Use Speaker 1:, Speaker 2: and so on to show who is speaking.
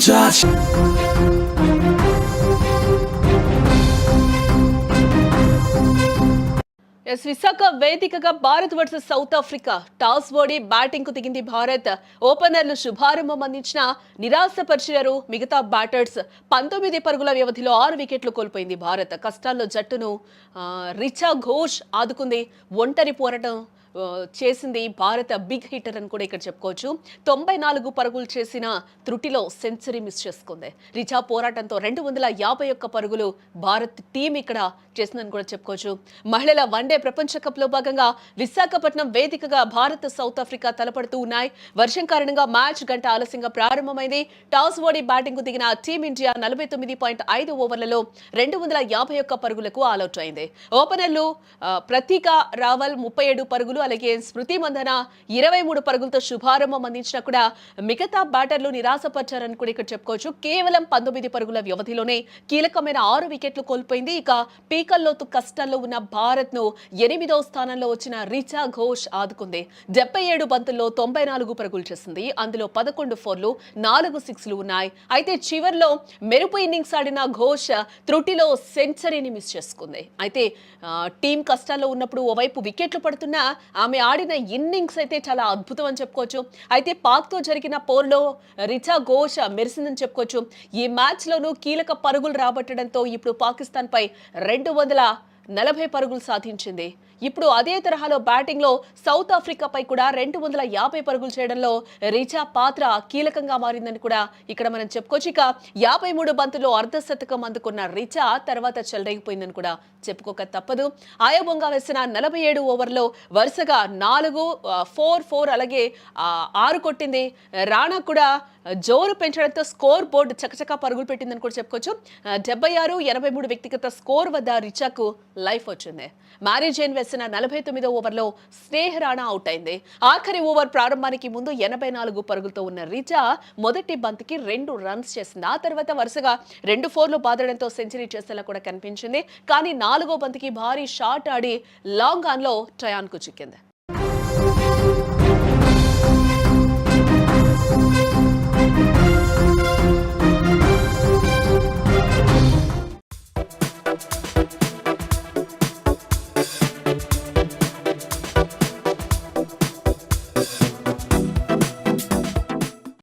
Speaker 1: Josh.
Speaker 2: ఎస్ విశాఖ వేదికగా Bharat versus south Africa toss ఓడి బ్యాటింగ్కు దిగింది భారత్ ఓపెనర్లు శుభారంభం అందించిన నిరాశపరిచారు మిగతా బ్యాటర్స్ పంతొమ్మిది పరుగుల వ్యవధిలో ఆరు వికెట్లు కోల్పోయింది భారత్ కష్టాల్లో జట్టును రిచా ఘోష్ ఆదుకుంది ఒంటరి పోరాటం చేసింది భారత బిగ్ హిటర్ అని కూడా ఇక్కడ చెప్పుకోవచ్చు. తొంభై నాలుగు పరుగులు చేసిన త్రుటిలో సెంచరీ మిస్ చేసుకుంది. రిచా పోరాటంతో రెండు వందల యాభై ఒక్క పరుగులు భారత్ టీం ఇక్కడ చేసిందని కూడా చెప్పుకోవచ్చు. మహిళల వన్డే ప్రపంచ కప్లో భాగంగా విశాఖపట్నం వేదికగా భారత్ సౌత్ ఆఫ్రికా తలపడుతూ ఉన్నాయి. వర్షం కారణంగా మ్యాచ్ గంట ఆలస్యంగా ప్రారంభమైంది. టాస్ ఓడి బ్యాటింగ్కు దిగిన టీమిండియా నలభై తొమ్మిది పాయింట్ ఐదు ఓవర్లలో రెండు వందల యాభై ఒక్క పరుగులకు ఆలౌట్ అయింది. ఓపెనర్లు ప్రతీక రావల్ ముప్పై ఏడు పరుగులు అలాగే స్మృతి మందన ఇరవై మూడు పరుగులతో శుభారంభం అందించినా కూడా మిగతా బ్యాటర్లు నిరాశపరిచారని కూడా ఇక్కడ చెప్పుకోవచ్చు. కేవలం పంతొమ్మిది పరుగుల వ్యవధిలోనే కీలకమైన ఆరు వికెట్లు కోల్పోయింది. ఇక పీకల్లోతు కష్టాల్లో ఉన్న భారత్ను ఎనిమిదో స్థానంలో వచ్చిన రిచా ఘోష్ ఆదుకుంది. డెబ్బై ఏడు బంతుల్లో తొంభై నాలుగు పరుగులు చేసింది. అందులో పదకొండు ఫోర్లు నాలుగు సిక్స్లు ఉన్నాయి. అయితే చివర్లో మెరుపు ఇన్నింగ్స్ ఆడిన ఘోష్ త్రుటిలో సెంచరీని మిస్ చేసుకుంది. అయితే టీం కష్టాల్లో ఉన్నప్పుడు ఓవైపు వికెట్లు పడుతున్నా ఆమె ఆడిన ఇన్నింగ్స్ అయితే చాలా అద్భుతం అని చెప్పుకోవచ్చు. అయితే పాక్తో జరిగిన పోర్లో రిచా ఘోష్ మెరిసిందని చెప్పుకోవచ్చు. ఈ మ్యాచ్లోనూ కీలక పరుగులు రాబట్టడంతో ఇప్పుడు పాకిస్తాన్పై రెండు వందల నలభై పరుగులు సాధించింది. ఇప్పుడు అదే తరహాలో బ్యాటింగ్లో సౌత్ ఆఫ్రికాపై కూడా రెండు వందల యాభై పరుగులు చేయడంలో రిచా పాత్ర కీలకంగా మారిందని కూడా ఇక్కడ మనం చెప్పుకోవచ్చు. ఇక యాభై మూడు బంతుల్లో అర్ధ శతకం అందుకున్న రిచా తర్వాత చెలరేగిపోయిందని కూడా చెప్పుకోక తప్పదు. ఆయోబొంగా వేసిన నలభై ఏడు ఓవర్లో వరుసగా నాలుగు ఫోర్ ఫోర్ అలాగే ఆరు కొట్టింది. రాణా కూడా జోరు పెంచడంతో స్కోర్ బోర్డు చకచకా పరుగులు పెట్టిందని కూడా చెప్పుకోవచ్చు. డెబ్బై ఆరు ఎనభై మూడు వ్యక్తిగత స్కోర్ వద్ద రిచాకు లైఫ్ వచ్చింది. మ్యారేజ్ జైన్ వేసిన నలభై తొమ్మిదో ఓవర్లో స్నేహ రాణా అవుట్ అయింది. ఆఖరి ఓవర్ ప్రారంభానికి ముందు ఎనభై నాలుగు పరుగులతో ఉన్న రిజా మొదటి బంతికి రెండు రన్స్ చేసింది. ఆ తర్వాత వరుసగా రెండు ఫోర్లు బాదడంతో సెంచరీ చేసేలా కూడా కనిపించింది. కానీ నాలుగో బంతికి భారీ షాట్ ఆడి లాంగ్ ఆన్లో ట్రయాన్కు చిక్కింది.